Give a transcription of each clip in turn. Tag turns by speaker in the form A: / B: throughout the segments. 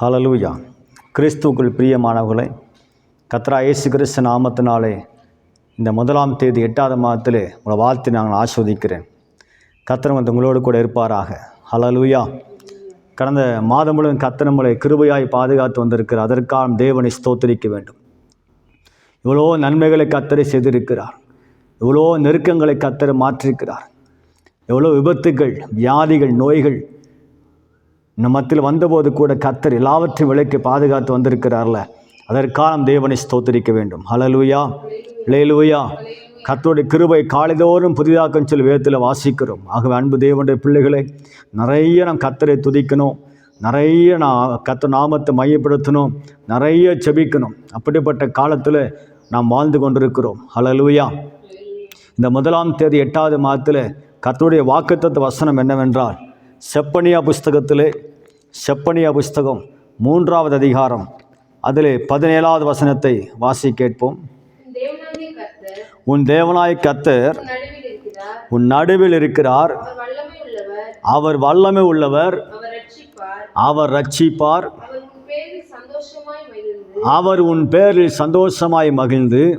A: Hallelujah கிறிஸ்துவுக்குள் பிரியமானவர்களே கத்ரா இயேசு கிறிஸ்து நாமத்தினாலே இந்த முதலாம் தேதி எட்டாவது மாதத்தில் உங்களை வாழ்த்து நாங்கள் ஆஸ்வதிக்கிறேன். கத்தர் வந்து உங்களோடு கூட இருப்பாராக. ஹலலூயா கடந்த மாதம் முழுவதும் கத்தர் கிருபையாய் பாதுகாத்து வந்திருக்கிறார். அதற்காக தேவனை ஸ்தோத்தரிக்க வேண்டும். இவ்வளோ நன்மைகளை கத்தரை செய்திருக்கிறார். இவ்வளோ நெருக்கங்களை கத்தரை மாற்றிருக்கிறார். எவ்வளோ விபத்துகள் வியாதிகள் நோய்கள் நம்ம மத்தியில் வந்தபோது கூட கத்தர் எல்லாவற்றையும் விலைக்கு பாதுகாத்து வந்திருக்கிறார்ல. அதற்கான தேவனை ஸ்தோத்தரிக்க வேண்டும். ஹலலூயா லேலுயா கத்தருடைய கிருபை காலைதோறும் புதிதாக்கம் சொல்லி வேதத்தில் வாசிக்கிறோம். ஆகவே அன்பு தேவனுடைய பிள்ளைகளை நிறைய நாம் கத்தரை துதிக்கணும். நிறைய நான் கத்த நாமத்தை மையப்படுத்தணும். நிறைய செபிக்கணும் அப்படிப்பட்ட காலத்தில் நாம் வாழ்ந்து கொண்டிருக்கிறோம். ஹலலூயா இந்த முதலாம் தேதி எட்டாவது மாதத்தில் கர்த்தருடைய வாக்குத்தத்து வசனம் என்னவென்றால் செப்பனியா புஸ்தகத்திலே செப்பனியா புஸ்தகம் மூன்றாவது அதிகாரம். அதிலே பதினேழாவது வசனத்தை வாசி கேட்போம். உன் தேவனாய் கத்தர்
B: உன் நடுவில் இருக்கிறார். அவர் வல்லமை உள்ளவர்.
A: அவர்
B: ரட்சிப்பார்.
A: அவர்
B: உன் பேரில் சந்தோஷமாய் மகிழ்ந்து.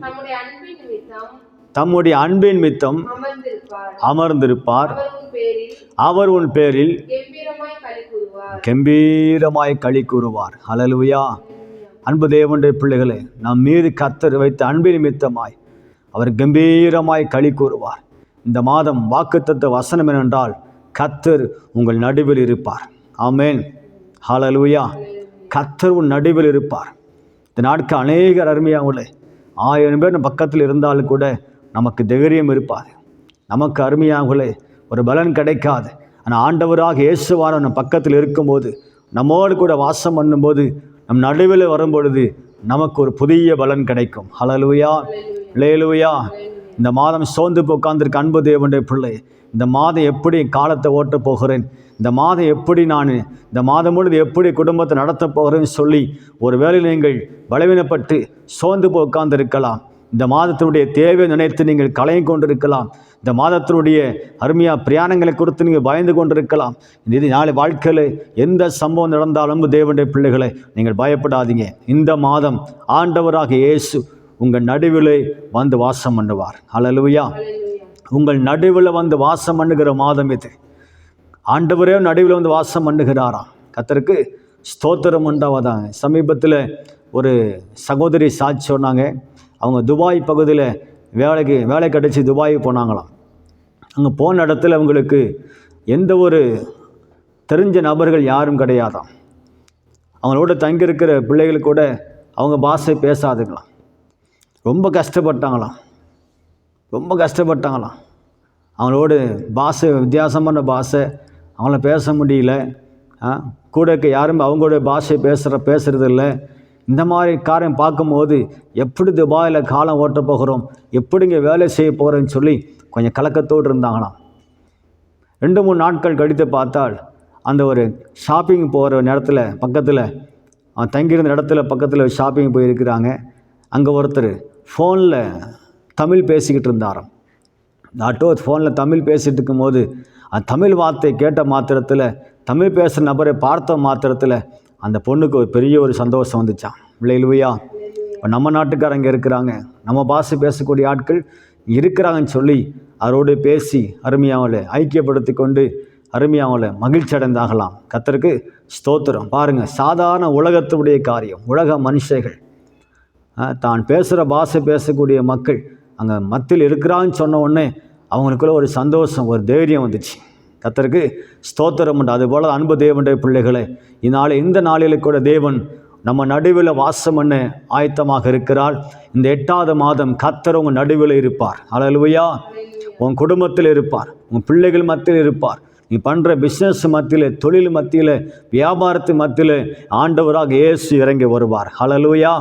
A: தம்முடைய அன்பின் மித்தம்
B: அமர்ந்திருப்பார். அவர் உன் பேரில் கம்பீரமாய் களி கூறுவார்.
A: கம்பீரமாய் அன்பு தேவனுடைய பிள்ளைகளே நம் மீது கத்தர் வைத்த அன்பின் நிமித்தமாய் அவர் கம்பீரமாய் களி கூறுவார். இந்த மாதம் வாக்குத்தத்த வசனம் என்னென்றால் கத்தர் உங்கள் நடுவில் இருப்பார். ஆமேன். ஹalleluya. கத்தர் உன் நடுவில் இருப்பார். இந்த நாட்கு அநேகர் அருமையாகவில்லை ஆயிரம் பேர் பக்கத்தில் இருந்தாலும் கூட நமக்கு தைரியம் இருப்பாது நமக்கு அருமையாகவில்லை ஒரு பலன் கிடைக்காது. ஆனால் ஆண்டவராக இயேசுவார நம்ம பக்கத்தில் இருக்கும்போது நம்மோடு கூட வாசம் பண்ணும்போது நம் நடுவில் வரும்பொழுது நமக்கு ஒரு புதிய பலன் கிடைக்கும். ஹலலுயா லேலுயா இந்த மாதம் சோர்ந்து போய் அன்பு தேவனுடைய பிள்ளை இந்த மாதம் எப்படி காலத்தை ஓட்டப் போகிறேன் இந்த மாதம் எப்படி நான் இந்த மாதம் முழுது எப்படி குடும்பத்தை நடத்தப் போகிறேன்னு சொல்லி ஒரு வேளை நீங்கள் பலவீனப்பட்டு சோர்ந்து போய் உட்கார்ந்திருக்கலாம் இந்த மாதத்தினுடைய தேவை நினைத்து நீங்கள் கலையும் கொண்டிருக்கலாம். இந்த மாதத்தினுடைய அருமையாக பிரயாணங்களை குறித்து நீங்கள் பயந்து கொண்டிருக்கலாம். இந்த இது நாளை வாழ்க்கையில் எந்த சம்பவம் நடந்தாலும் தேவனுடைய பிள்ளைகளை நீங்கள் பயப்படாதீங்க. இந்த மாதம் ஆண்டவராக இயேசு உங்கள் நடுவிலே வந்து வாசம் பண்ணுவார். ஹalleluya. உங்கள் நடுவில் வந்து வாசம் பண்ணுகிற மாதம் இது. ஆண்டவரே நடுவில் வந்து வாசம் பண்ணுகிறாராம் கத்தருக்கு ஸ்தோத்திரம் உண்டாவதாங்க சமீபத்தில் ஒரு சகோதரி சாட்சி சொன்னாங்க. அவங்க துபாய் பகுதியில் வேலைக்கு வேலை கிடச்சி துபாய் போனாங்களாம். அங்கே போன இடத்துல அவங்களுக்கு எந்த ஒரு தெரிஞ்ச நபர்கள் யாரும் கிடையாதான் அவங்களோட தங்கியிருக்கிற பிள்ளைகள் கூட அவங்க பாஷை பேசாதுங்களாம். ரொம்ப கஷ்டப்பட்டாங்களாம். ரொம்ப கஷ்டப்பட்டாங்களாம். அவங்களோட பாஷை வித்தியாசமான பாஷை அவங்கள பேச முடியல. கூட இருக்க யாரும் அவங்களோட பாஷை பேசுகிற பேசுகிறதில்ல இல்லை இந்த மாதிரி காரியம் பார்க்கும்போது எப்படி துபாயில் காலம் ஓட்ட போகிறோம்? எப்படிங்க வேலை செய்ய போகிறேன்னு சொல்லி கொஞ்சம் கலக்கத்தோடு இருந்தாங்களாம். ரெண்டு மூணு நாட்கள் கழித்து பார்த்தால் அந்த ஒரு ஷாப்பிங் போகிற நேரத்தில் பக்கத்தில் அவன் தங்கியிருந்த இடத்துல பக்கத்தில் ஷாப்பிங் போயிருக்கிறாங்க. அங்கே ஒருத்தர் ஃபோனில் தமிழ் பேசிக்கிட்டு இருந்தாராம். ஆட்டோ ஃபோனில் தமிழ் பேசிகிட்டு இருக்கும்போது அந்த தமிழ் வார்த்தை கேட்ட மாத்திரத்தில் தமிழ் பேசுகிற நபரை பார்த்த மாத்திரத்தில் அந்த பொண்ணுக்கு ஒரு பெரிய ஒரு சந்தோஷம் வந்துச்சான் விளையிலுவையா இப்போ நம்ம நாட்டுக்காரங்க இருக்கிறாங்க. நம்ம பாஷை பேசக்கூடிய ஆட்கள் இருக்கிறாங்கன்னு சொல்லி அவரோடு பேசி அருமையாவலை ஐக்கியப்படுத்தி கொண்டு அருமையாவலை மகிழ்ச்சி அடைந்தாகலாம் கத்தருக்கு ஸ்தோத்திரம். பாருங்கள் சாதாரண உலகத்துடைய காரியம் உலக மனுஷர்கள். தான் பேசுகிற பாஷை பேசக்கூடிய மக்கள் அங்கே மத்தியில் இருக்கிறான்னு சொன்ன உடனே அவங்களுக்குள்ள ஒரு சந்தோஷம் ஒரு தைரியம் வந்துச்சு. கத்தருக்கு ஸ்தோத்திரம் உண்டு. அதுபோல் அன்பு தேவனுடைய பிள்ளைகளை இந்நாள் இந்த நாளில் கூட தேவன் நம்ம நடுவில் வாசம் பண்ண ஆயத்தமாக இருக்கிறாள் இந்த எட்டாவது மாதம் கத்தர் உங்கள் நடுவில் இருப்பார். அழலுவையா உன் குடும்பத்தில் இருப்பார். உன் பிள்ளைகள் மத்தியில் இருப்பார். நீ பண்ணுற பிஸ்னஸ் மத்தியில் தொழில் மத்தியில் வியாபாரத்து மத்தியில் ஆண்டவராக இயேசு இறங்கி வருவார். ஹalleluya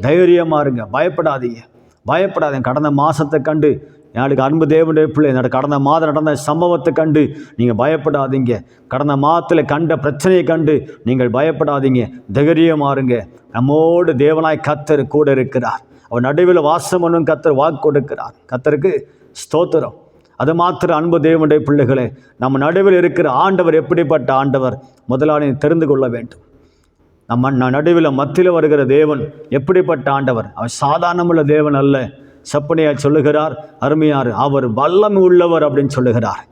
A: தைரியமாக இருங்க. பயப்படாதீங்க. பயப்படாதீங்க. கடந்த மாதத்தை கண்டு நாளைக்கு அன்பு தேவனுடைய பிள்ளை நட கடந்த மாதம் நடந்த சம்பவத்தை கண்டு நீங்கள் பயப்படாதீங்க. கடந்த மாதத்தில் கண்ட பிரச்சனையை கண்டு நீங்கள் பயப்படாதீங்க. தைரியமாக நம்மோடு தேவனாய் கத்தர் கூட இருக்கிறார். அவர் நடுவில் வாசம் பண்ணும் கத்தர் வாக்கு கொடுக்கிறார். கத்தருக்கு ஸ்தோத்திரம். அது மாத்திர அன்பு தேவனுடைய பிள்ளைகளே நம்ம நடுவில் இருக்கிற ஆண்டவர் எப்படிப்பட்ட ஆண்டவர் முதலாளி தெரிந்து கொள்ள வேண்டும். நம்ம நடுவில் மத்தியில் வருகிற தேவன் எப்படிப்பட்ட ஆண்டவர்? அவர் சாதாரணமுள்ள தேவன் அல்ல. செப்பனியார் சொல்லுகிறார் அருமையார் அவர் வல்லம் உள்ளவர் அப்படின்னு சொல்லுகிறார்.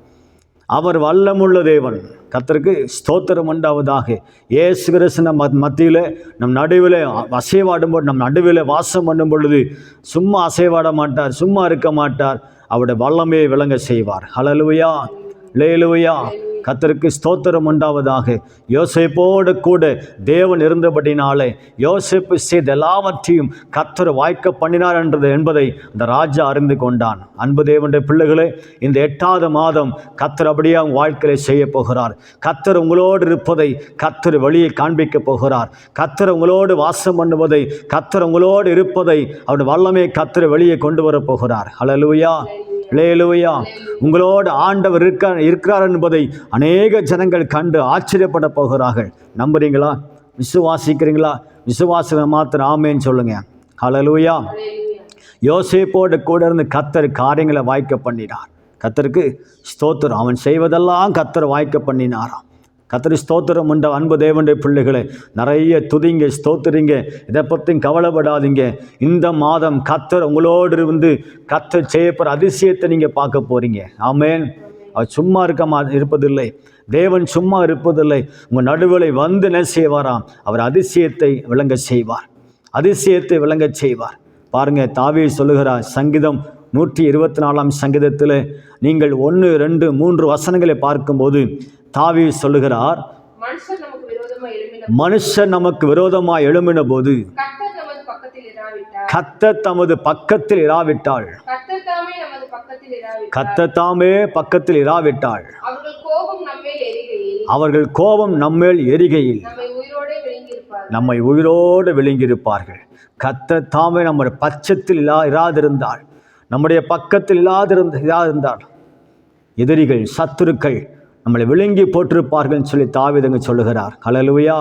A: அவர் வல்லமுள்ள தேவன். கத்தருக்கு ஸ்தோத்திரம் உண்டாவதாக. ஏசு கிறிஸ்து நம் மத்- மத்தியில் நம் நடுவில் அசைவாடும்போது நம் நடுவில் வாசம் பண்ணும் பொழுது சும்மா அசைவாட மாட்டார் சும்மா இருக்க மாட்டார். அவருடைய வல்லமையை விளங்க செய்வார். ஹலலுயா லேலுவையா கத்தருக்கு ஸ்தோத்திரம் உண்டாவதாக. யோசேப்போடு கூட தேவன் இருந்தபடினாலே யோசிப்பு செய்த எல்லாவற்றையும் கத்தர் வாய்க்க பண்ணினார் என்றது என்பதை அந்த ராஜா அறிந்து கொண்டான். அன்பு தேவனுடைய பிள்ளைகளே இந்த எட்டாவது மாதம் கத்தர் அப்படியே அவங்க வாழ்க்கையை செய்ய போகிறார். கத்தர் உங்களோடு இருப்பதை கத்தர் வழியை காண்பிக்க போகிறார். கத்தர் உங்களோடு வாசம் பண்ணுவதை கத்தர் உங்களோடு இருப்பதை அவருடைய வல்லமே கத்தர் வெளியே கொண்டு வரப் போகிறார். ஹalleluya லேலுயா உங்களோடு ஆண்டவர் இருக்க இருக்கிறார் என்பதை அநேக ஜனங்கள் கண்டு ஆச்சரியப்பட போகிறார்கள். நம்புறீங்களா? விசுவாசிக்கிறீங்களா? விசுவாசம் மாத்திரம் ஆமேன்னு சொல்லுங்க. ஹalleluya யோசேப்போடு கூட இருந்து கத்தர் காரியங்களை வாய்க்க பண்ணினார். கத்தருக்கு ஸ்தோத்திரம். அவன் செய்வதெல்லாம் கத்தர் வாய்க்க பண்ணினாராம். கத்தரி ஸ்தோத்திரம் உண்ட? அன்பு தேவனுடைய பிள்ளைகளை நிறைய துதிங்க ஸ்தோத்திரிங்க. இதை பற்றியும் கவலைப்படாதீங்க. இந்த மாதம் கத்தர் உங்களோடு இருந்து கத்தர் செய்யப்படுற அதிசயத்தை நீங்கள் பார்க்க போகிறீங்க ஆமேன். அவர் சும்மா இருக்க மா இருப்பதில்லை. தேவன் சும்மா இருப்பதில்லை. உங்கள் நடுவில் வந்து என்ன செய்வாராம்? அவர் அதிசயத்தை விளங்க செய்வார். அதிசயத்தை விளங்கச் செய்வார். பாருங்க தாவே சொல்லுகிறார் சங்கீதம் நூற்றி இருபத்தி நாலாம் சங்கீதத்தில் நீங்கள் ஒன்று ரெண்டு மூன்று வசனங்களை பார்க்கும்போது தாவி சொல்லுகிறார் மனுஷன் நமக்கு விரோதமாக எழும்பின போது கத்த தமது பக்கத்தில் இராவிட்டாள். கத்த தாமே பக்கத்தில் இராவிட்டாள்.
B: அவர்கள் கோபம் நம்மேல் எரிகையில். நம்மை உயிரோடே விழுங்கியிருப்பார்
A: நம்மை உயிரோடு விழுங்கியிருப்பார்கள். கத்த தாமே நம்முடைய பட்சத்தில் இல்லா இராதிருந்தாள் நம்முடைய பக்கத்தில் இல்லாதிருந்த இராதிருந்தாள் எதிரிகள் சத்துருக்கள் நம்மளை விழுங்கி போட்டிருப்பார்கள்னு சொல்லி தாவிதங்க சொல்லுகிறார். கலலுவையா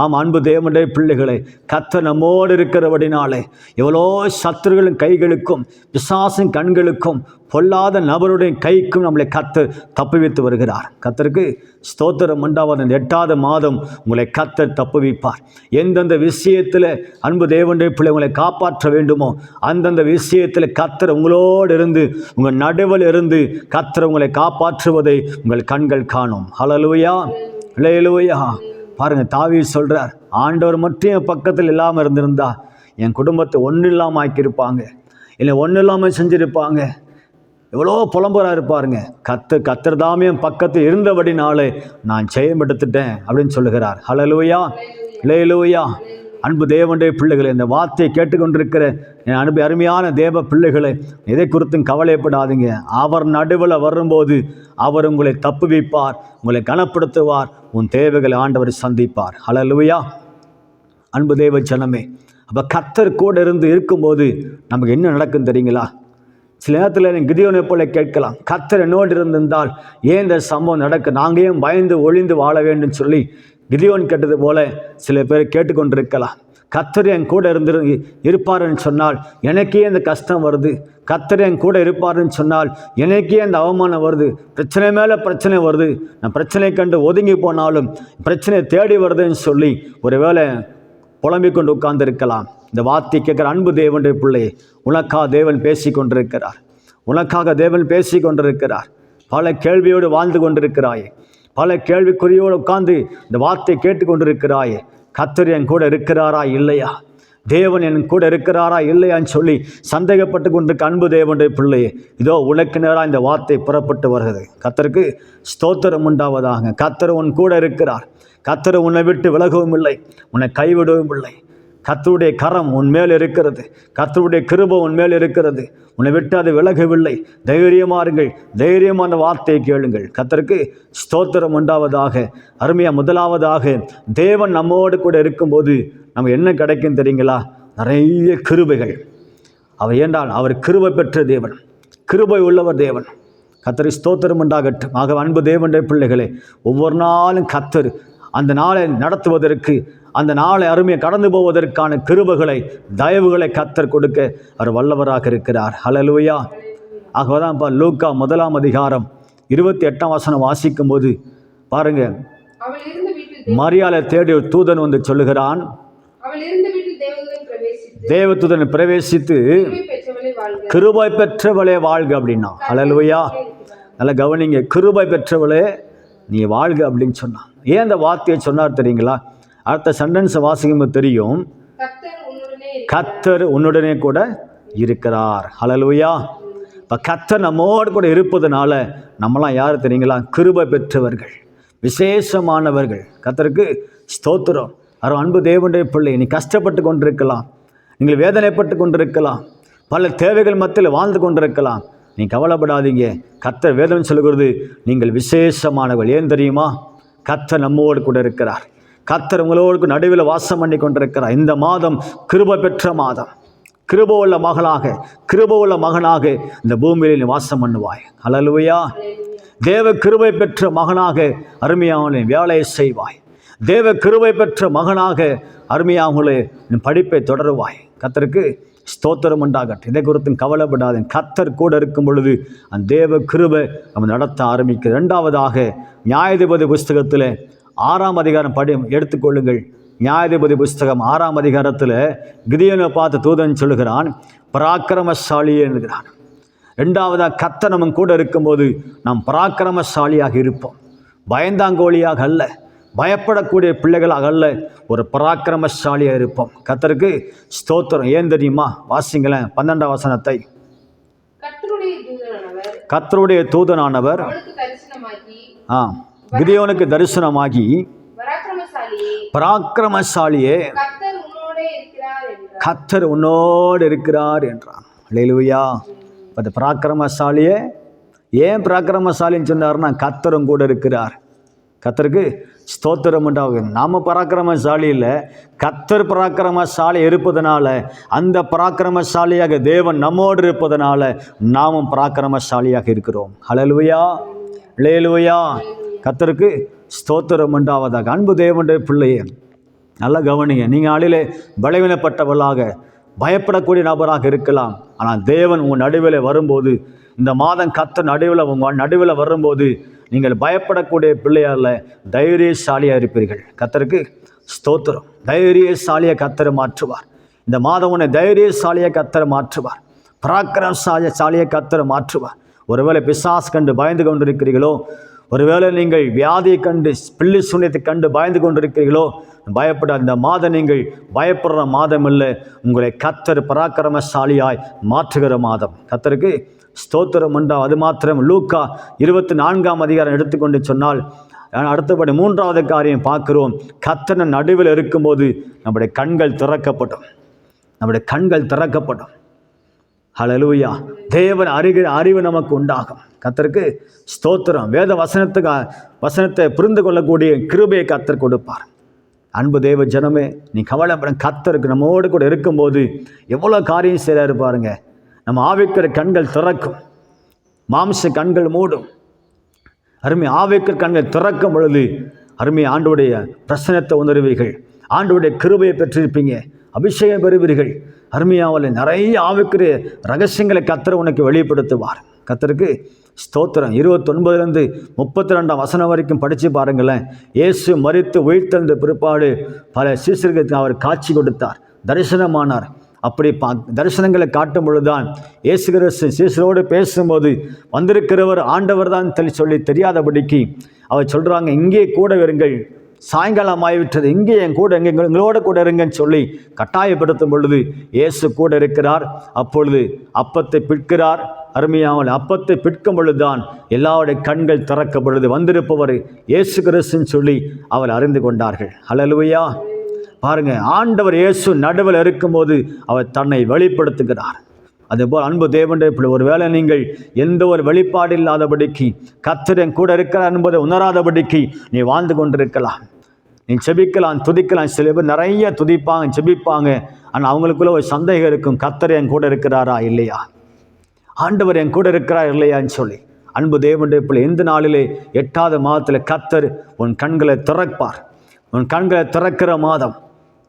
A: ஆம் அன்பு தேவனுடைய பிள்ளைகளை கத்த நம்மோடு இருக்கிறபடினாலே எவ்வளோ சத்துருகளின் கைகளுக்கும் விசாசின் கண்களுக்கும் பொல்லாத நபருடைய கைக்கும் நம்மளை கத்து தப்புவித்து வருகிறார். கத்தருக்கு ஸ்தோத்திரம் உண்டாவது எட்டாவது மாதம் உங்களை கத்த தப்புவிப்பார். எந்தெந்த விஷயத்தில் அன்பு தேவனுடைய பிள்ளை உங்களை காப்பாற்ற வேண்டுமோ அந்தந்த விஷயத்தில் கத்தர் உங்களோடு இருந்து உங்கள் நடுவில் இருந்து கத்தர் உங்களை காப்பாற்றுவதை உங்கள் கண்கள் காணும். ஹலலுயா இளையலுவையா பாருங்க தாவி சொல்றார் ஆண்டவர் மட்டும் என் பக்கத்தில் இல்லாமல் இருந்திருந்தா என் குடும்பத்தை ஒன்றும் இல்லாமல் ஆக்கியிருப்பாங்க. இல்லை ஒன்றும் இல்லாமல் செஞ்சுருப்பாங்க. எவ்வளோ புலம்புறா இருப்பாருங்க கத்து கத்தர் தாமே என் பக்கத்தில் இருந்தபடினாலே நான் ஜெயம் எடுத்துட்டேன் அப்படின்னு சொல்லுகிறார். ஹலலுவையா இளையலுவையா அன்பு தேவனுடைய பிள்ளைகளை இந்த வார்த்தையை கேட்டுக்கொண்டிருக்கிற என் அன்பு அருமையான தேவ பிள்ளைகளை எதை குறித்தும் கவலைப்படாதீங்க. அவர் நடுவில் வரும்போது அவர் உங்களை தப்புவிப்பார் உங்களை கனப்படுத்துவார் உன் தேவைகளை ஆண்டவர் சந்திப்பார். ஹலலூயா அன்பு தேவ ஜனமே அப்போ கத்தர் கூட இருந்து இருக்கும்போது நமக்கு என்ன நடக்கும் தெரியுங்களா? சில நேரத்தில் கிதியோனை போல கேட்கலாம். கத்தர் என்னோடு இருந்திருந்தால் ஏன் இந்த சம்பவம் நடக்க? நாங்கள் ஏன் பயந்து ஒளிந்து வாழ வேண்டும் சொல்லி கிதியோன் கேட்டது போல சில பேர் கேட்டுக்கொண்டிருக்கலாம். கத்தர் என் கூட இருந்து இருப்பாருன்னு சொன்னால் எனக்கே இந்த கஷ்டம் வருது. கத்தர் என் கூட இருப்பாருன்னு சொன்னால் எனக்கே அந்த அவமானம் வருது. பிரச்சனை மேலே பிரச்சனை வருது. நான் பிரச்சனை கண்டு ஒதுங்கி போனாலும் பிரச்சனை தேடி வருதுன்னு சொல்லி ஒருவேளை புலம்பிக் கொண்டு உட்கார்ந்திருக்கலாம். இந்த வார்த்தை கேட்குற அன்பு தேவனுடைய பிள்ளையை உனக்கா தேவன் பேசி கொண்டிருக்கிறார். உனக்காக தேவன் பேசி கொண்டிருக்கிறார். பல கேள்வியோடு வாழ்ந்து கொண்டிருக்கிறாயே. பல கேள்விக்குறியோடு உட்கார்ந்து இந்த வார்த்தை கேட்டு கொண்டிருக்கிறாயே. கத்தர் என் கூட இருக்கிறாரா இல்லையா? தேவன் என் கூட இருக்கிறாரா இல்லையான்னு சொல்லி சந்தேகப்பட்டு கொண்டு அன்பு தேவனுடைய பிள்ளையே இதோ உனக்கு நேராக இந்த வார்த்தை புறப்பட்டு வருகிறது. கத்தருக்கு ஸ்தோத்திரம் உண்டாவதாக. கத்தர் உன் கூட இருக்கிறார். கத்தர் உன்னை விட்டு விலகவும் இல்லை. உன்னை கைவிடவும் இல்லை. கத்தருடைய கரம் உன் மேல் இருக்கிறது. கத்தருடைய கிருப உன் மேல் இருக்கிறது. உன்னை விட்டு அது விலகவில்லை. தைரியமாருங்கள் தைரியமான வார்த்தையை கேளுங்கள். கத்தருக்கு ஸ்தோத்திரம் உண்டாவதாக அருமையாக முதலாவதாக தேவன் நம்மோடு கூட இருக்கும்போது நம்ம என்ன கிடைக்கும் தெரியுங்களா? நிறைய கிருபைகள். அவர் ஏண்டால் அவர் கிருபை பெற்ற தேவன். கிருபை உள்ளவர் தேவன். கத்தரை ஸ்தோத்திரம் உண்டாகட்டும். ஆக அன்பு தேவனுடைய பிள்ளைகளே ஒவ்வொரு நாளும் கத்தர் அந்த நாளை நடத்துவதற்கு அந்த நாளை அருமையை கடந்து போவதற்கான கிருபைகளை தயவுகளை கத்தர் கொடுக்க அவர் வல்லவராக இருக்கிறார். ஹலலூயா ஆகதான் இப்போ லூக்கா முதலாம் அதிகாரம் இருபத்தி எட்டாம் வசனம் வாசிக்கும் போது பாருங்க மரியாதை தேடி தூதன் வந்து சொல்லுகிறான்.
B: தேவதூதன் பிரவேசித்து
A: தேவதூதன் பிரவேசித்து
B: கிருபை பெற்றவளை வாழ்க.
A: அப்படின்னா. அலலுவையா நல்லா கவனிங்க. கிருபை பெற்றவளே நீ வாழ்க அப்படின்னு சொன்னான். ஏன் அந்த வார்த்தையை சொன்னார் தெரியுங்களா? அடுத்த சென்டென்ஸை வாசிக்கும் தெரியும். கத்தர் உன்னுடனே கூட இருக்கிறார். ஹalleluya இப்போ கத்தர் நம்மோடு கூட இருப்பதனால நம்மலாம் யார் தெரியுங்களா? கிருபை பெற்றவர்கள் விசேஷமானவர்கள். கத்தருக்கு ஸ்தோத்திரம். அரு அன்பு தேவனுடைய பிள்ளை நீ கஷ்டப்பட்டு கொண்டிருக்கலாம். நீங்கள் வேதனைப்பட்டு கொண்டிருக்கலாம். பல தேவைகள் மத்தியில் வாழ்ந்து கொண்டிருக்கலாம். நீ கவலைப்படாதீங்க. கத்தர் வேதம் சொல்கிறது நீங்கள் விசேஷமானவர்கள். ஏன் தெரியுமா? கத்தர் நம்மோடு கூட இருக்கிறார். கத்தர் உங்களோடு நடுவில் வாசம் பண்ணி கொண்டிருக்கிறார் இந்த மாதம் கிருப பெற்ற மாதம். கிருப உள்ள மகளாக கிருப உள்ள மகனாக இந்த பூமியில் நீ வாசம் பண்ணுவாய். அலலுவையா தேவ கிருபை பெற்ற மகனாக அருமையாவனை வேலையை செய்வாய். தேவ கிருபை பெற்ற மகனாக அருமையாவங்களே நீ படிப்பை தொடருவாய். கத்தருக்கு ஸ்தோத்திரம் உண்டாகட்டும். இதை குறித்தும் கவலைப்படாதே. கத்தர் கூட இருக்கும் பொழுது அந்த தேவ கிருபை நம்ம நடத்த ஆரம்பிக்கிறது. ரெண்டாவதாக நியாயதிபதி புஸ்தகத்தில் ஆறாம் அதிகாரம் படி எடுத்துக்கொள்ளுங்கள். நியாயாதிபதி புஸ்தகம் ஆறாம் அதிகாரத்தில் கிதியனை பார்த்து தூதன் சொல்லுகிறான் பராக்கிரமசாலி என்கிறான். ரெண்டாவதாக கத்த நம்ம கூட இருக்கும்போது நாம் பராக்கிரமசாலியாக இருப்போம். பயந்தாங்கோழியாக அல்ல பயப்படக்கூடிய பிள்ளைகளாக அல்ல ஒரு பராக்கிரமசாலியாக இருப்போம். கத்தருக்கு ஸ்தோத்திரம். ஏன் தெரியுமா? வாசிங்களேன் பன்னெண்டாம் வசனத்தை. கத்தருடைய தூதனானவர் ஆ. கிதியோனுக்கு தரிசனமாகி
B: பராக்கிரமசாலியே
A: கத்தர் உன்னோடு இருக்கிறார் என்றான். லேலுவையா அது பராக்கிரமசாலியே ஏன் பராக்கிரமசாலின்னு சொன்னார்னா கத்தரும் கூட இருக்கிறார். கத்தருக்கு ஸ்தோத்திரம் உண்டாகும் நாம பராக்கிரமசாலி இல்லை. கத்தர் பராக்கிரமசாலி இருப்பதனால அந்த பராக்கிரமசாலியாக தேவன் நம்மோடு இருப்பதனால நாமும் பராக்கிரமசாலியாக இருக்கிறோம். ஹலலுவையா லேலுவையா கத்தருக்கு ஸ்தோத்திரம் உண்டாவதாக. அன்பு தேவனுடைய பிள்ளையே நல்லா கவனிங்க. நீங்கள் ஆளிலே பலவீனப்பட்டவர்களாக பயப்படக்கூடிய நபராக இருக்கலாம். ஆனால் தேவன் உங்கள் நடுவில் வரும்போது இந்த மாதம் கத்த நடுவில் உங்கள் நடுவில் வரும்போது நீங்கள் பயப்படக்கூடிய பிள்ளையால தைரியசாலியாக இருப்பீர்கள். கத்தருக்கு ஸ்தோத்திரம். தைரியசாலியை கத்தரை மாற்றுவார். இந்த மாதம் உன்னை தைரியசாலியை கத்தரை மாற்றுவார். பராக்கிரமசாலிய சாலியை கத்தரை மாற்றுவார். ஒருவேளை பிசாஸ் கண்டு பயந்து கொண்டிருக்கிறீர்களோ ஒருவேளை நீங்கள் வியாதியை கண்டு பில்லி சூன்யத்தை கண்டு பயந்து கொண்டிருக்கிறீர்களோ பயப்பட அந்த மாதம் நீங்கள் பயப்படுற மாதம் இல்லை உங்களை கத்தர் பராக்கிரமசாலியாய் மாற்றுகிற மாதம். கத்தருக்கு ஸ்தோத்திரம் உண்டா? அது மாத்திரம். லூக்கா இருபத்தி நான்காம் அதிகாரம் எடுத்துக்கொண்டு சொன்னால் அடுத்தபடி மூன்றாவது காரியம் பார்க்கிறோம். கத்தனை நடுவில் இருக்கும்போது நம்முடைய கண்கள் திறக்கப்படும். நம்முடைய கண்கள் திறக்கப்படும். ஹலலூயா தேவன் அறிகிற அறிவு நமக்கு உண்டாகும். கத்தருக்கு ஸ்தோத்திரம். வேத வசனத்துக்கு வசனத்தை புரிந்து கொள்ளக்கூடிய கிருபையை கத்தர் கொடுப்பார். அன்பு தேவ ஜனமே நீ கவலைப்பட கத்தருக்கு நம்மோடு கூட இருக்கும்போது எவ்வளோ காரியம் செய்கிறாரு பாருங்க. நம்ம ஆவிக்கிற கண்கள் திறக்கும். மாம்ச கண்கள் மூடும். அருமை ஆவிக்கிற கண்கள் திறக்கும் பொழுது அருமை ஆண்டுடைய பிரசனத்தை உணர்வீர்கள். ஆண்டுடைய கிருபையை பெற்றிருப்பீங்க. அபிஷேகம் பெறுவீர்கள். அருமையாவில் நிறைய ஆவிக்குரிய ரகசியங்களை கத்தர் உனக்கு வெளிப்படுத்துவார். கத்தருக்கு ஸ்தோத்திரம். இருபத்தொன்பதுலேருந்து முப்பத்தி ரெண்டாம் வசனம் வரைக்கும் படித்து பாருங்களேன். இயேசு மறித்து உயிர்த்தெழுந்த பிற்பாடு பல சீசர்களுக்கு அவர் காட்சி கொடுத்தார். தரிசனமானார். அப்படி பா தரிசனங்களை காட்டும் பொழுதுதான் இயேசு கிறிஸ்து சீசரோடு பேசும்போது வந்திருக்கிறவர் ஆண்டவர் தான் சொல்லி தெரியாதபடிக்கு அவர் சொல்கிறாங்க இங்கே கூட வருங்கள் சாயங்காலம் ஆகிவிட்டது இங்கே என் கூட எங்க எங்களோட கூட இருங்கன்னு சொல்லி கட்டாயப்படுத்தும் பொழுது இயேசு கூட இருக்கிறார். அப்பொழுது அப்பத்தை பிற்கிறார் அருமையாமல் அப்பத்தை பிற்கும் பொழுதுதான் எல்லாருடைய கண்கள் திறக்க பொழுது வந்திருப்பவர் இயேசு கிறிஸ்துன்னு சொல்லி அவர் அறிந்து கொண்டார்கள். ஹalleluya. பாருங்க ஆண்டவர் இயேசு நடுவில் இருக்கும்போது அவர் தன்னை வெளிப்படுத்துகிறார். அதுபோல் அன்பு தேவனுடைய இப்படி ஒருவேளை நீங்கள் எந்த ஒரு வெளிப்பாடு இல்லாதபடிக்கு கத்திரன் கூட இருக்கிறார் என்பதை உணராதபடிக்கு நீ வாழ்ந்து கொண்டிருக்கலாம். நீ செபிக்கலாம் துதிக்கலாம். சில பேர் நிறைய துதிப்பாங்க செபிப்பாங்க. ஆனால் அவங்களுக்குள்ள ஒரு சந்தேகம் இருக்கும். கத்தர் என் கூட இருக்கிறாரா இல்லையா? ஆண்டவர் என் கூட இருக்கிறார் இல்லையான்னு சொல்லி. அன்பு தேவனுடைய பிள்ளை எந்த நாளிலே எட்டாவது மாதத்தில் கத்தர் உன் கண்களை திறப்பார். உன் கண்களை திறக்கிற மாதம்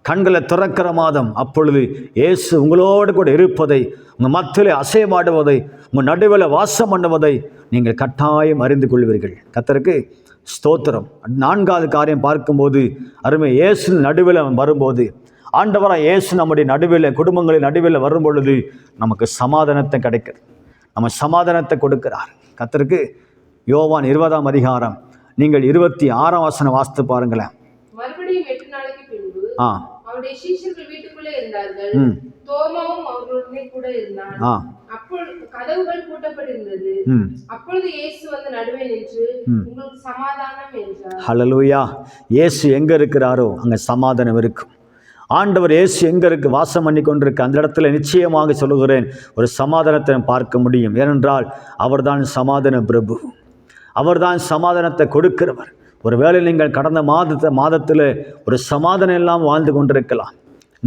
A: கண்களை திறக்கிற மாதம். அப்பொழுது இயேசு உங்களோடு கூட இருப்பதை உங்கள் மத்தியிலே அசைவாடுவதை உங்கள் நடுவில் வாசம் பண்ணுவதை நீங்கள் கட்டாயம் அறிந்து கொள்வீர்கள். கத்தருக்கு ஸ்தோத்திரம். நான்காவது காரியம் பார்க்கும்போது அருமை இயேசு நடுவில் வரும்போது ஆண்டவராக இயேசு நம்முடைய நடுவில் குடும்பங்களின் நடுவில் வரும் பொழுது நமக்கு சமாதானத்தை கிடைக்குது நம்ம சமாதானத்தை கொடுக்கிறார். கத்தருக்கு யோவான் இருபதாம் அதிகாரம் நீங்கள் இருபத்தி ஆறாம் வசனம் வாசித்து பாருங்களேன். ஆ.
B: அப்பொழுது கதவுகள் பூட்டப்பட்டிருந்தது. அப்பொழுது இயேசு வந்து நடுவே நின்று. உங்களுக்கு சமாதானம் என்றார்.
A: ஹalleluya. இயேசு எங்கே இருக்கிறாரோ அங்கே சமாதானம் இருக்கும். ஆண்டவர் இயேசு எங்கே இருக்கு வாசம் பண்ணி கொண்டிருக்கு அந்த இடத்துல நிச்சயமாக சொல்லுகிறேன் ஒரு சமாதானத்தை பார்க்க முடியும். ஏனென்றால் அவர்தான் சமாதான பிரபு. அவர்தான் சமாதானத்தை கொடுக்கிறவர். ஒருவேளை நீங்கள் கடந்த மாதத்தை மாதத்தில் ஒரு சமாதானம் இல்லாமல் வாழ்ந்து கொண்டிருக்கலாம்.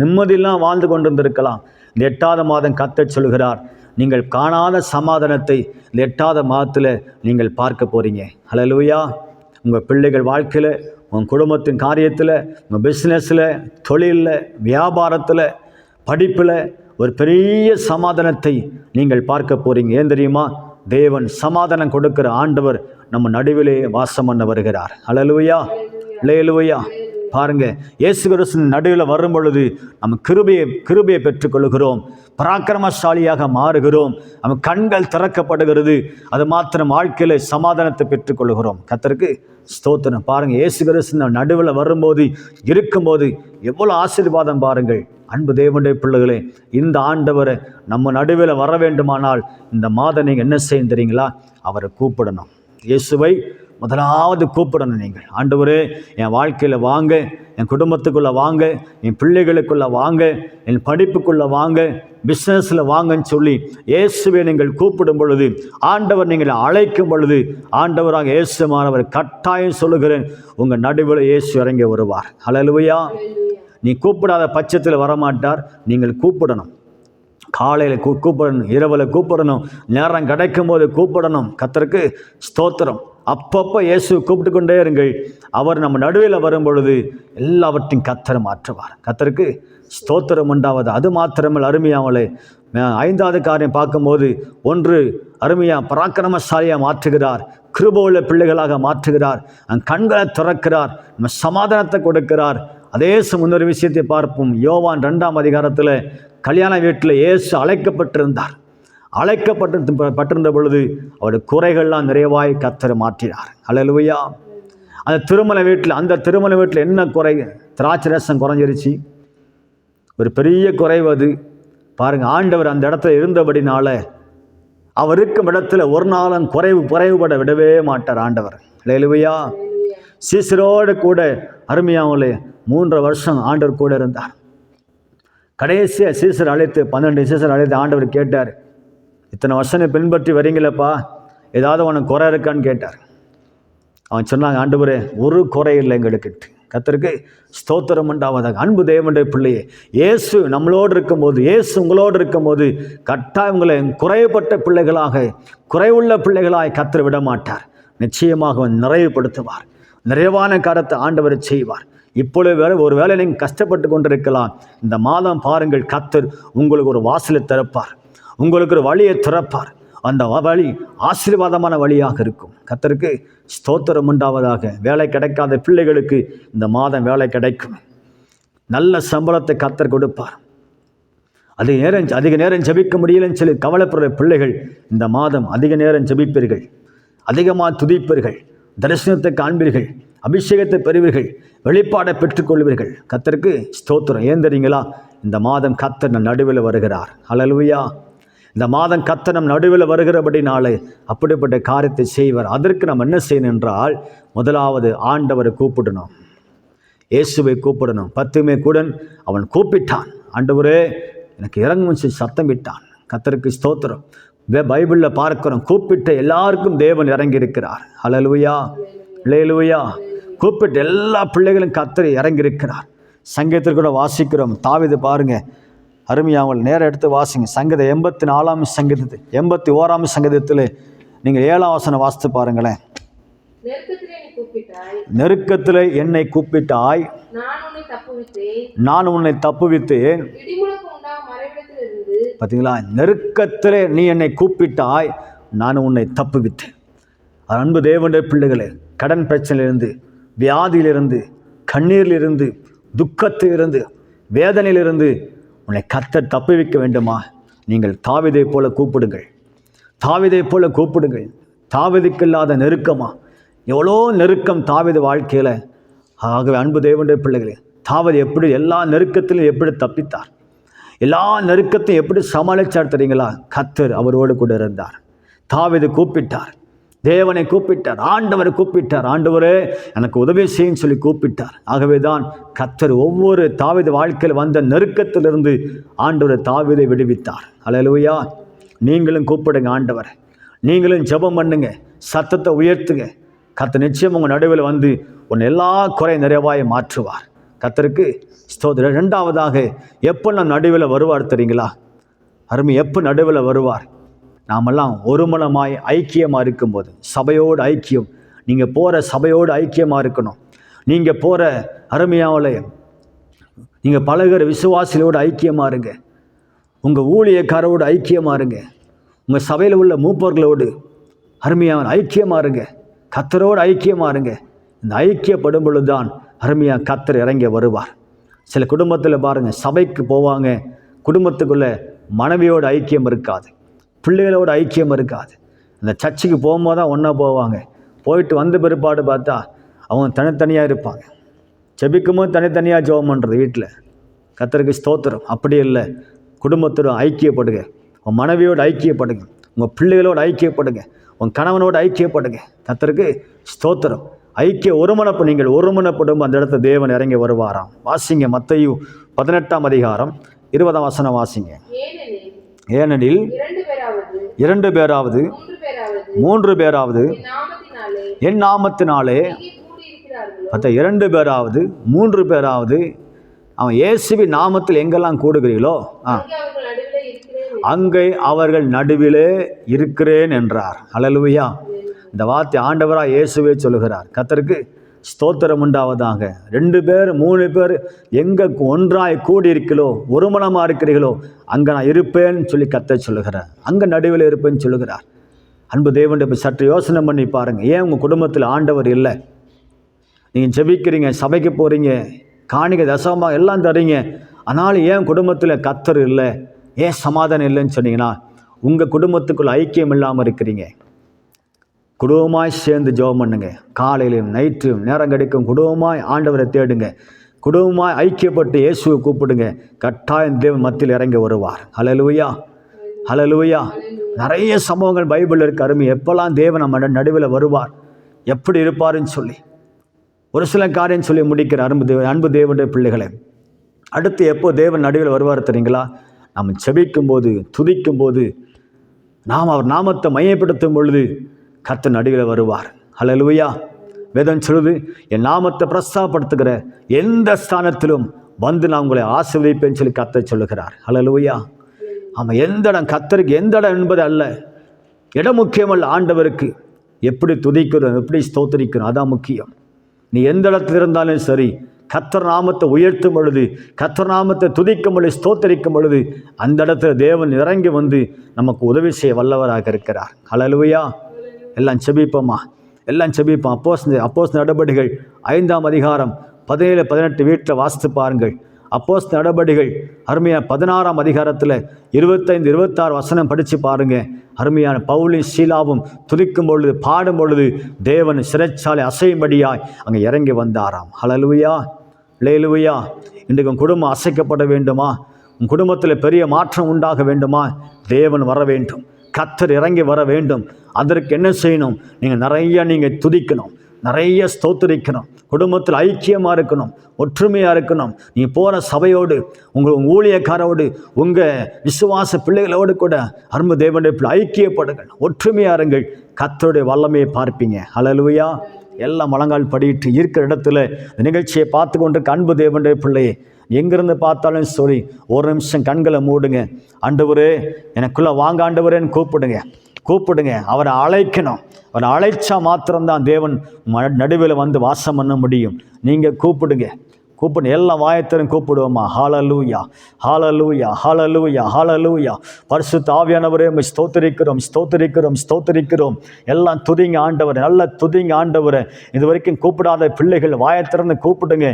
A: நிம்மதியெல்லாம் வாழ்ந்து கொண்டிருந்திருக்கலாம். இந்த எட்டாவது மாதம் கத்தச் சொல்கிறார் நீங்கள் காணாத சமாதானத்தை இந்த எட்டாவது மாதத்தில் நீங்கள் பார்க்க போகிறீங்க ஹalleluya உங்கள் பிள்ளைகள் வாழ்க்கையில் உங்கள் குடும்பத்தின் காரியத்தில் உங்கள் பிஸ்னஸில் தொழிலில் வியாபாரத்தில் படிப்பில் ஒரு பெரிய சமாதானத்தை நீங்கள் பார்க்க போகிறீங்க ஏன் தெரியுமா? தேவன் சமாதானம் கொடுக்கிற ஆண்டவர் நம்ம நடுவிலே வாசம் பண்ண வருகிறார். அலலுவையா லேலுவையா பாருங்க இயேசு கிறிஸ்துவின் நடுவில் வரும் பொழுது நம்ம கிருபையை கிருபையை பெற்றுக்கொள்கிறோம். பராக்கிரமசாலியாக மாறுகிறோம். நம்ம கண்கள் திறக்கப்படுகிறது. அது மாத்திரம் வாழ்க்கையில் சமாதானத்தை பெற்றுக்கொள்கிறோம். கத்தருக்கு ஸ்தோத்திரம். பாருங்க இயேசு கிறிஸ்து நடுவில் வரும்போது இருக்கும்போது எவ்வளோ ஆசீர்வாதம் பாருங்கள். அன்பு தேவனுடைய பிள்ளைகளே இந்த ஆண்டவரை நம்ம நடுவில் வர வேண்டுமானால் இந்த மாதம் நீங்கள் என்ன செய்யும் தெரியுங்களா? அவரை கூப்பிடணும். இயேசுவை முதலாவது கூப்பிடணும் நீங்கள். ஆண்டவரே என் வாழ்க்கையில் வாங்க என் குடும்பத்துக்குள்ளே வாங்க என் பிள்ளைகளுக்குள்ளே வாங்க என் படிப்புக்குள்ளே வாங்க பிஸ்னஸில் வாங்கன்னு சொல்லி இயேசுவை நீங்கள் கூப்பிடும் பொழுது ஆண்டவர் நீங்கள் அழைக்கும் பொழுது ஆண்டவராக இயேசுமானவர் கட்டாயம் சொல்லுகிறேன் உங்கள் நடுவில் இயேசு இறங்கி வருவார். ஹalleluya நீ கூப்பிடாத பட்சத்தில் வரமாட்டார் நீங்கள் கூப்பிடணும். காலையில் கூ கூப்பிடணும் இரவில் கூப்பிடணும் நேரம் கிடைக்கும் போது கூப்பிடணும். கத்தருக்கு ஸ்தோத்திரம். அப்பப்போ இயேசு கூப்பிட்டு கொண்டே இருங்கள். அவர் நம்ம நடுவில் வரும் பொழுது எல்லாவற்றையும் கத்தரை மாற்றுவார். கத்தருக்கு ஸ்தோத்திரம் உண்டாவது? அது மாத்திரமல் அருமையாமலே. ஐந்தாவது காரியம் பார்க்கும்போது ஒன்று அருமையாக பராக்கிரமசாலியாக மாற்றுகிறார். கிருபோல பிள்ளைகளாக மாற்றுகிறார். அஹ் கண்களை திறக்கிறார். நம்ம சமாதானத்தை கொடுக்கிறார். அதே முன்னொரு விஷயத்தை பார்ப்போம். யோவான் ரெண்டாம் அதிகாரத்தில் கல்யாண வீட்டில் இயேசு அழைக்கப்பட்டிருந்தார். அழைக்கப்பட்டு பட்டிருந்த பொழுது அவருடைய குறைகள்லாம் நிறைவாய் கத்தரை மாற்றினார். அழலுவையா அந்த திருமண வீட்டில் அந்த திருமண வீட்டில் என்ன குறை? திராட்சை ரசம் குறைஞ்சிருச்சு. ஒரு பெரிய குறைவு அது. பாருங்கள் ஆண்டவர் அந்த இடத்துல இருந்தபடினால அவர் இருக்கும் இடத்துல ஒரு நாளும் குறைவு குறைவுபட விடவே மாட்டார் ஆண்டவர். லேலுவையா சீசரோடு கூட அருமையாமலே மூன்று வருஷம் ஆண்டவர் கூட இருந்தார். கடைசியாக சீசர் அழைத்து பன்னெண்டு சீசர் அழைத்து ஆண்டவர் கேட்டார் இத்தனை வருஷம் நீ பின்பற்றி வரீங்களப்பா. ஏதாவது உனக்கு குறை இருக்கான்னு கேட்டார். அவன் சொன்னாங்க ஆண்டவரே ஒரு குறை இல்லை எங்களுக்கு கத்தருக்கு ஸ்தோத்திரம் உண்டாவதாக. அன்பு தேவனுடைய பிள்ளையே இயேசு நம்மளோடு இருக்கும்போது இயேசு உங்களோடு இருக்கும்போது கட்டாயம் உங்களை குறைவுபட்ட பிள்ளைகளாக குறைவுள்ள பிள்ளைகளாய் கத்திர விட மாட்டார் நிச்சயமாக அவன் நிறைவுபடுத்துவார். நிறைவான காரத்தை ஆண்டவர் செய்வார். இப்பொழுது வேற ஒரு வேளை நீங்கள் கஷ்டப்பட்டு கொண்டிருக்கலாம். இந்த மாதம் பாருங்கள் கத்தர் உங்களுக்கு ஒரு வாசலை திறப்பார். உங்களுக்கு ஒரு வழியை திறப்பார். அந்த வழி ஆசீர்வாதமான வழியாக இருக்கும். கத்தருக்கு ஸ்தோத்திரம் உண்டாவதாக. வேலை கிடைக்காத பிள்ளைகளுக்கு இந்த மாதம் வேலை கிடைக்கும். நல்ல சம்பளத்தை கத்தர் கொடுப்பார். அதிக நேரம் அதிக நேரம் ஜெபிக்க முடியலன்னு சொல்லி கவலைப்படுற பிள்ளைகள் இந்த மாதம் அதிக நேரம் ஜெபிப்பீர்கள். அதிகமாக துதிப்பீர்கள். தரிசனத்தை காண்பீர்கள் அபிஷேகத்தை பெறுவீர்கள். வெளிப்பாடை பெற்றுக்கொள்வீர்கள். கத்தருக்கு ஸ்தோத்திரம். ஏன் இந்த மாதம் கத்தர் நடுவில் வருகிறார். அலலுவையா இந்த மாதம் கத்தனம் நம் நடுவில் வருகிறபடினாலே அப்படிப்பட்ட காரியத்தை செய்வார். அதற்கு நாம் என்ன செய்யணும் என்றால் முதலாவது ஆண்டவரை கூப்பிடணும். இயேசுவை கூப்பிடணும். பத்துமே கூடன் அவன் கூப்பிட்டான். ஆண்டவரே எனக்கு இறங்கும் சத்தம் விட்டான். கத்தருக்கு ஸ்தோத்திரம். வே- பைபிளில் பார்க்கிறோம் கூப்பிட்ட எல்லாருக்கும் தேவன் இறங்கி இருக்கிறார் இளையலுவையா லேலுவையா கூப்பிட்டு எல்லா பிள்ளைகளும் கத்தரை இறங்கி இருக்கிறார் சங்கீதத்தில் கூட வாசிக்கிறோம். தாவிது பாருங்க அருமையாமல் நேரம் எடுத்து வாசிங்க. சங்கீதம் எண்பத்தி நாலாம் சங்கீதத்து எண்பத்தி ஓராம் சங்கீதத்தில் நீங்கள் ஏழாம் வசனம் வாசித்து பாருங்களேன்.
B: நெருக்கத்திலே
A: என்னை கூப்பிட்டாய்.
B: நான் உன்னை தப்புவித்தேன்.
A: பார்த்தீங்களா நெருக்கத்திலே நீ என்னை கூப்பிட்டாய். நான் உன்னை தப்புவித்தேன். அன்பு தேவனுடைய பிள்ளைகளே கடன் பிரச்சனையிலிருந்து வியாதியிலிருந்து கண்ணீரிலிருந்து துக்கத்திலிருந்து வேதனையிலிருந்து உன்னை கத்தர் தப்புவிக்க வேண்டுமா? நீங்கள் தாவிதை போல கூப்பிடுங்கள். தாவிதை போல கூப்பிடுங்கள். தாவிதுக்கு இல்லாத நெருக்கமா? எவ்வளோ நெருக்கம் தாவித வாழ்க்கையில்? ஆகவே அன்பு தேவனுடைய பிள்ளைகளே தாவது எப்படி எல்லா நெருக்கத்திலும் எப்படி தப்பித்தார்? எல்லா நெருக்கத்தையும் எப்படி சமாளிச்சார் தெரியுங்களா? கத்தர் அவரோடு கூட இருந்தார். தாவிது கூப்பிட்டார். தேவனை கூப்பிட்டார் ஆண்டவரை கூப்பிட்டார். ஆண்டவரே எனக்கு உதவி செய்யும் சொல்லி கூப்பிட்டார். ஆகவே தான் கத்தர் ஒவ்வொரு தாவித வாழ்க்கையில் வந்த நெருக்கத்திலிருந்து ஆண்டவர் தாவிதை விடுவித்தார். அல்லேலூயா நீங்களும் கூப்பிடுங்க ஆண்டவரை. நீங்களும் ஜெபம் பண்ணுங்க சத்தத்தை உயர்த்துங்க. கத்த நிச்சயம் உங்கள் நடுவில் வந்து உன் எல்லா குறை நிறைவாய் மாற்றுவார். கத்தருக்கு ஸ்தோத்திரம். ரெண்டாவதாக எப்போ நம் நடுவில் வருவார் தெரியுங்களா? அருமை எப்போ நடுவில் வருவார்? நாமெல்லாம் ஒருமனமாய் ஐக்கியமாக இருக்கும்போது சபையோடு ஐக்கியம். நீங்கள் போகிற சபையோடு ஐக்கியமாக இருக்கணும். நீங்கள் போகிற அருமையாவில் நீங்கள் பழகுற விசுவாசிகளோடு ஐக்கியமாக இருங்க. உங்கள் ஊழியக்காரோடு ஐக்கியமாக இருங்க. உங்கள் சபையில் உள்ள மூப்பர்களோடு அருமையான ஐக்கியமாக இருங்க. கத்தரோடு ஐக்கியமாக இருங்க. இந்த ஐக்கியப்படும் பொழுதுதான் அருமையாக கத்தர் இறங்கி வருவார். சில குடும்பத்தில் பாருங்கள் சபைக்கு போவாங்க. குடும்பத்துக்குள்ளே மனைவியோட ஐக்கியம் இருக்காது. பிள்ளைகளோட ஐக்கியம் இருக்காது. அந்த சர்ச்சுக்கு போகும்போது தான் ஒன்றா போவாங்க. போயிட்டு வந்த பிற்பாடு பார்த்தா அவங்க தனித்தனியாக இருப்பாங்க. ஜெபிக்கும் போது தனித்தனியாக ஜெபம் பண்ணுறது வீட்டில் கத்தருக்கு ஸ்தோத்திரம். அப்படி இல்லை. குடும்பத்தோட ஐக்கியப்படுங்க. உன் மனைவியோடு ஐக்கியப்படுங்க. உங்கள் பிள்ளைகளோடு ஐக்கியப்படுங்க. உன் கணவனோடு ஐக்கியப்படுங்க. கத்தருக்கு ஸ்தோத்திரம். ஐக்கிய ஒருமனப்பு நீங்கள் ஒருமனப்படும். அந்த இடத்துல தேவன் இறங்கி வருவாராம். வாசிங்க மத்தையு பதினெட்டாம் அதிகாரம் இருபதாம் வசனம் வாசிங்க.
B: ஏனெனில்
A: ஏனெனில்
B: இரண்டு பேராவது. மூன்று பேராவது. என் நாமத்தினாலே.
A: மற்ற இரண்டு பேராவது மூன்று பேராவது அவன் இயேசுவின் நாமத்தில் எங்கெல்லாம் கூடுகிறீர்களோ ஆ.
B: அங்கே அவர்கள் நடுவிலே இருக்கிறேன்
A: என்றார். ஹalleluya. இந்த வார்த்தை ஆண்டவராக இயேசுவே சொல்லுகிறார். கத்தருக்கு ஸ்தோத்திரம் உண்டாவதாக ரெண்டு பேர் மூணு பேர் எங்கே ஒன்றாய் கூடி இருக்கிறோ ஒரு இருக்கிறீர்களோ அங்கே நான் இருப்பேன்னு சொல்லி கத்த சொல்லுகிறார். அங்கே நடுவில் இருப்பேன்னு சொல்லுகிறார். அன்பு தேவன் இப்போ சற்று யோசனை பண்ணி பாருங்கள் ஏன் உங்கள் குடும்பத்தில் ஆண்டவர் இல்லை? நீங்கள் ஜெபிக்கிறீங்க சபைக்கு போகிறீங்க காணிக்க தசமாக எல்லாம் தரீங்க. ஆனாலும் ஏன் குடும்பத்தில் கத்தர் இல்லை? ஏன் சமாதானம் இல்லைன்னு சொன்னீங்கன்னா உங்கள் குடும்பத்துக்குள்ள ஐக்கியம் இல்லாமல் இருக்கிறீங்க. குடும்பமாய் சேர்ந்து ஜெபம் பண்ணுங்க. காலையிலும் நைட்டும் நேரம் கிடைக்கும் குடும்பமாய் ஆண்டவரை தேடுங்க. குடும்பமாய் ஐக்கியப்பட்டு இயேசுவை கூப்பிடுங்க. கட்டாயம் தேவன் மத்தியில் இறங்கி வருவார். அலலுவையா அலலுவையா நிறைய சம்பவங்கள் பைபிளில் இருக்க. அருமை. எப்போல்லாம் தேவன் நம்ம நடுவில் வருவார்? எப்படி இருப்பாருன்னு சொல்லி. ஒரு சில காரியம் சொல்லி முடிக்கிற அன்பு தேவன் அன்பு தேவனுடைய பிள்ளைகளை அடுத்து எப்போ தேவன் நடுவில் வருவார் தெரியுங்களா? நம்ம செபிக்கும் போது துதிக்கும் போது நாம் அவர் நாமத்தை மையப்படுத்தும் பொழுது கத்த நடுவில் வருவார். ஹலலுவையா வேதம் சொல்லுது என் நாமத்தை பிரஸ்தாபடுத்துகிற எந்த ஸ்தானத்திலும் வந்து நான் உங்களை ஆசிர்வதிப்பேன்னு சொல்லி கத்தை சொல்லுகிறார். ஹலலுவையா ஆமாம் எந்த இடம்? கத்தருக்கு எந்த இடம் என்பது அல்ல. இடம் முக்கியமல்ல ஆண்டவருக்கு எப்படி துதிக்கிறோம் எப்படி ஸ்தோத்தரிக்கிறோம் அதான் முக்கியம். நீ எந்த இடத்துல இருந்தாலும் சரி கத்தர் நாமத்தை உயர்த்தும் பொழுது கத்தர் நாமத்தை துதிக்கும் பொழுது ஸ்தோத்தரிக்கும் பொழுது அந்த இடத்துல தேவன் இறங்கி வந்து நமக்கு உதவி செய்ய வல்லவராக இருக்கிறார். ஹalleluya. எல்லாம் செபிப்போமா? எல்லாம் செபிப்போம். அப்போஸ் அப்போஸ் நடபடிகள் ஐந்தாம் அதிகாரம் பதினேழு பதினெட்டு வீட்டில் வாசித்து பாருங்கள். அப்போஸ் நடபடிகள் அருமையான பதினாறாம் அதிகாரத்தில் இருபத்தைந்து இருபத்தாறு வசனம் படித்து பாருங்கள் அருமையான பவுலி சீலாவும் துதிக்கும் பொழுது பாடும் பொழுது தேவன் சிறைச்சாலை அசையும்படியாய் அங்கே இறங்கி வந்தாராம். ஹலலுவையா லேலுவையா இன்றைக்கு உன் குடும்பம் அசைக்கப்பட வேண்டுமா? உன் குடும்பத்தில் பெரிய மாற்றம் உண்டாக வேண்டுமா? தேவன் வர வேண்டும். கத்தர் இறங்கி வர வேண்டும். அதற்கு என்ன செய்யணும்? நீங்கள் நிறைய நீங்கள் துதிக்கணும். நிறைய ஸ்தோத்திரிக்கணும். குடும்பத்தில் ஐக்கியமாக இருக்கணும். ஒற்றுமையாக இருக்கணும். நீங்கள் போகிற சபையோடு உங்கள் உங்கள் ஊழியக்காரோடு உங்கள் விசுவாச பிள்ளைகளோடு கூட அரும்பு தேவனுடைய பிள்ளை ஐக்கியப்படுங்கள். ஒற்றுமையாக இருங்கள். கத்தருடைய வல்லமையை பார்ப்பீங்க. அழலுவையா எல்லாம் மலங்கால் படிட்டு இருக்கிற இடத்துல நிகழ்ச்சியை பார்த்து கொண்டு அன்பு தேவனுடைய பிள்ளையே எங்கிருந்து பார்த்தாலும் சரி ஒரு நிமிஷம் கண்களை மூடுங்க. ஆண்டவரே எனக்குள்ளே வாங்க ஆண்டவரேன்னு கூப்பிடுங்க. கூப்பிடுங்க. அவரை அழைக்கணும். அவரை அழைச்சா மாத்திரம்தான் தேவன் ம- நடுவில் வந்து வாசம் பண்ண முடியும். நீங்கள் கூப்பிடுங்க. கூப்பிடு எல்லாம் வாயத்திலும் கூப்பிடுவோமா ஹாலலூயா ஹாலலூயா ஹாலலூயா ஹாலலூயா பரிசு ஆவியானவரே ஸ்தோத்தரிக்கிறோம் ஸ்தோத்தரிக்கிறோம் ஸ்தோத்தரிக்கிறோம் ஸ்தோத்திரிக்கிறோம். எல்லாம் துதிங்க ஆண்டவர் நல்ல துதிங்க ஆண்டவர். இது வரைக்கும் கூப்பிடாத பிள்ளைகள் வாயத்திறந்து கூப்பிடுங்க.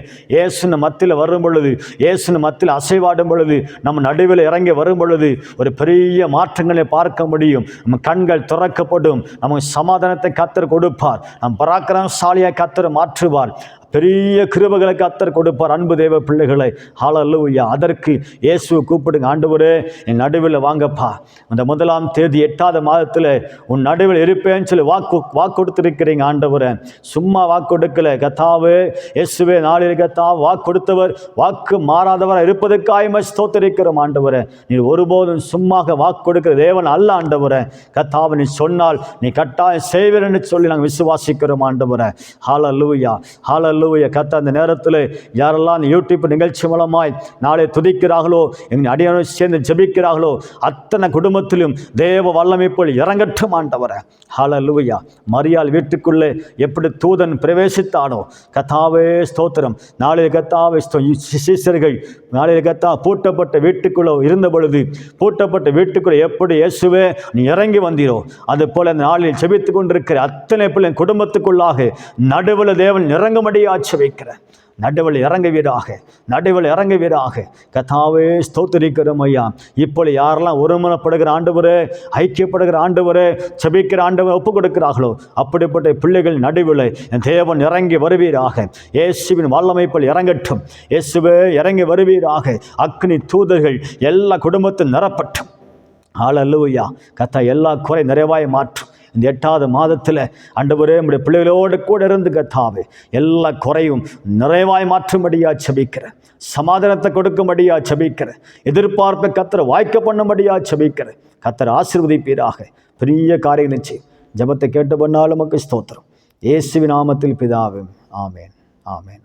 A: ஏசுன்னு மத்தியில் வரும் பொழுது இயேசுன மத்தியில் அசைவாடும் பொழுது நம்ம நடுவில் இறங்கி வரும் பொழுது ஒரு பெரிய மாற்றங்களை பார்க்க முடியும். நம்ம கண்கள் திறக்கப்படும். நமக்கு சமாதானத்தை கத்தர் கொடுப்பார். நம் பராக்கிரமசாலியாக கத்தர் மாற்றுவார். பெரிய கிருபகளை கத்தர் கொடுப்பார். அன்பு தேவ பிள்ளைகளை ஹalleluya அதற்கு இயேசுவை கூப்பிடுங்க ஆண்டவரே என் நடுவில் வாங்கப்பா. அந்த முதலாம் தேதி எட்டாவது மாதத்தில் உன் நடுவில் இருப்பேன்னு சொல்லி வாக்கு வாக்கு கொடுத்துருக்கிறீங்க ஆண்டவரே. சும்மா வாக்கு கொடுக்கல கத்தாவே இயேசுவே நாளில் கத்தா வாக்கு கொடுத்தவர் வாக்கு மாறாதவராக இருப்பதற்காக ஸ்தோத்தரிக்கிறோம் ஆண்டவரே. நீ ஒருபோதும் சும்மாக வாக்கு கொடுக்கிற தேவன் அல்ல ஆண்டவரே. கத்தாவை நீ சொன்னால் நீ கட்டாயம் செய்வீர்னு சொல்லி நாங்கள் விசுவாசிக்கிறோம் ஆண்டவரே. ஹாலல்லு ஹalleluya கத்த அந்த நேரத்தில் யாரெல்லாம் யூடியூப் நிகழ்ச்சி மூலமாய் நாளை துதிக்கிறார்களோ எங்கள் அடியான சேர்ந்து ஜெபிக்கிறார்களோ அத்தனை குடும்பத்திலும் தேவ வல்லமை இறங்கட்டும் ஆண்டவரை. ஹalleluya மரியாள் வீட்டுக்குள்ளே எப்படி தூதன் பிரவேசித்தானோ கத்தாவே ஸ்தோத்திரம். நாளைய கத்தாவே ஸ்தோ- சீசர்கள் நாளைய கத்தா பூட்டப்பட்ட வீட்டுக்குள்ளே இருந்த பொழுது பூட்டப்பட்ட வீட்டுக்குள்ளே எப்படி இயேசுவே நீ இறங்கி வந்தீரோ அது போல அந்த நாளில் செபித்து கொண்டிருக்கிற அத்தனை பிள்ளை குடும்பத்துக்குள்ளாக நடுவில் தேவன் ஆட்சி வைக்கிறேன். நடுவில் இறங்க வீடாக நடுவில் இறங்க வீடாக கத்தாவே ஸ்தோத்திரிக்கிறோம் ஐயா. இப்போ யாரெல்லாம் ஒருமனப்படுகிற ஆண்டவரே ஐக்கியப்படுகிற ஆண்டவரே செபிக்கிற ஆண்டவர் ஒப்பு கொடுக்கிறார்களோ அப்படிப்பட்ட பிள்ளைகள் நடுவில் தேவன் இறங்கி வருவீராக. இயேசுவின் வல்லமைப்பில் இறங்கட்டும். இயேசுவே இறங்கி வருவீராக. அக்னி தூதர்கள் எல்லா குடும்பத்தும் நிரப்பட்டும். ஹalleluya. கத்தா எல்லா குறை நிறைவாய் மாற்றும். இந்த எட்டாவது மாதத்தில் அண்டவரே நம்முடைய பிள்ளைகளோடு கூட இருந்து கத்தாவே எல்லா குறையும் நிறைவாய் மாற்றும்படியாக செபிக்கிறேன் சமாதானத்தை கொடுக்கும்படியாக செபிக்கிறேன் எதிர்பார்ப்பை கத்தரை வாய்க்க பண்ணும்படியாக செபிக்கிறேன் கத்தர் ஆசிர்வதிப்பீராக. பெரிய காரியம் நிச்சயம் ஜெபத்தை கேட்டு பண்ணாலும் நமக்கு ஸ்தோத்திரம். இயேசுவின் நாமத்தில் பிதாவும் ஆமேன். ஆமேன்.